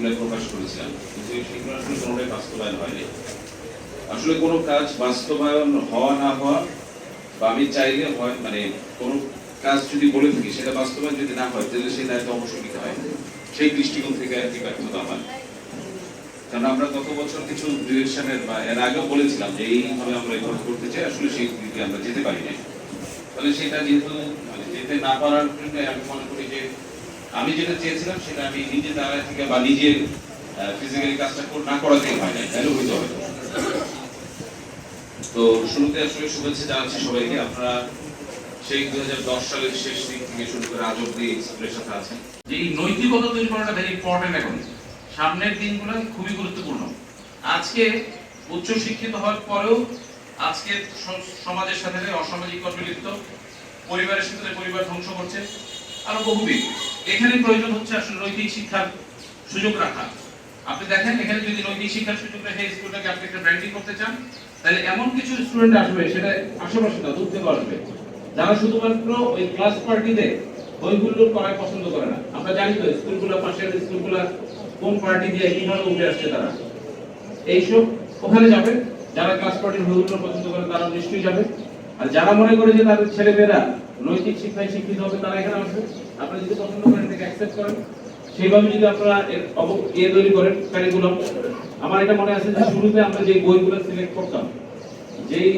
যেগুলো প্রকাশ করেছিলাম। কিন্তু সেগুলো আসলে কোনোটাই বাস্তবায়ন হয়নি। আসলে কোনো কাজ বাস্তবায়ন হওয়া না হওয়া, বা আমি চাইলে হয় মানে কোনো কাজ যদি বলে থাকি, সেটা বাস্তবায়ন যদি না হয়, তাহলে সেই দায়িত্ব অবশ্যই নিতে হয়। সেই দৃষ্টিকোণ থেকে আর কি ব্যর্থতা আমার। কারণ আমরা গত বছর কিছু ডিরেকশনের বা এর আগেও বলেছিলাম যে এইভাবে আমরা এইভাবে করতে চাই, আসলে সেই দিকে আমরা যেতে পারি না তাহলে সেটা যেহেতু মানে যেতে না পারার জন্য আমি মনে করি যে আমি যেটা চেয়েছিলাম সেটা আমি নিজে দাঁড়ায় থেকে বা নিজে ফিজিক্যালি কাজটা না করাতেই হয় না তাহলে হইতে হবে। তো শুরুতে আসলে শুভেচ্ছা জানাচ্ছি সবাইকে। আপনারা সেই দুই সালের শেষ দিক থেকে শুরু করে আজ অব্দি স্কুলের সাথে আছেন। যে এই নৈতিকতা তৈরি করাটা ভেরি ইম্পর্টেন্ট এখন। সামনের দিনগুলো খুবই গুরুত্বপূর্ণ। আজকে উচ্চ শিক্ষিত হওয়ার পরেও আজকে সমাজের সাথে অসামাজিক কর্মে পরিবারের সাথে পরিবার ধ্বংস করছে, আরও বহুবিধ। এখানে প্রয়োজন হচ্ছে আসলে নৈতিক শিক্ষার সুযোগ রাখা। আপনি দেখেন, এখানে যদি নৈতিক শিক্ষার সুযোগ রেখে স্কুলটাকে আপনি একটা ব্র্যান্ডিং করতে চান, তাহলে এমন কিছু স্টুডেন্ট আসবে, সেটা আশেপাশে না, দূর থেকে আসবে, যারা শুধুমাত্র ওই ক্লাস পার্টিতে বইগুলো করায় পছন্দ করে না। আমরা জানি তো, স্কুলগুলো, পাশের স্কুলগুলো কোন পার্টি দিয়ে কীভাবে উঠে আসছে তারা। এইসব ওখানে যাবে যারা ক্লাস পার্টির বইগুলো পছন্দ করে তারা নিশ্চয়ই যাবে আর যারা মনে করে যে তাদের ছেলে মেয়েরা নৈতিক শিক্ষায় শিক্ষিত হবে, তারা এখানে আসবে। আপনারা যদি পছন্দ করেন, এটাকে অ্যাকসেপ্ট করেন। সেইভাবে যদি আপনারা এর এ তৈরি করেন কারিকুলাম আমার এটা মনে আছে যে শুরুতে আমরা যে বইগুলো সিলেক্ট করতাম, যেই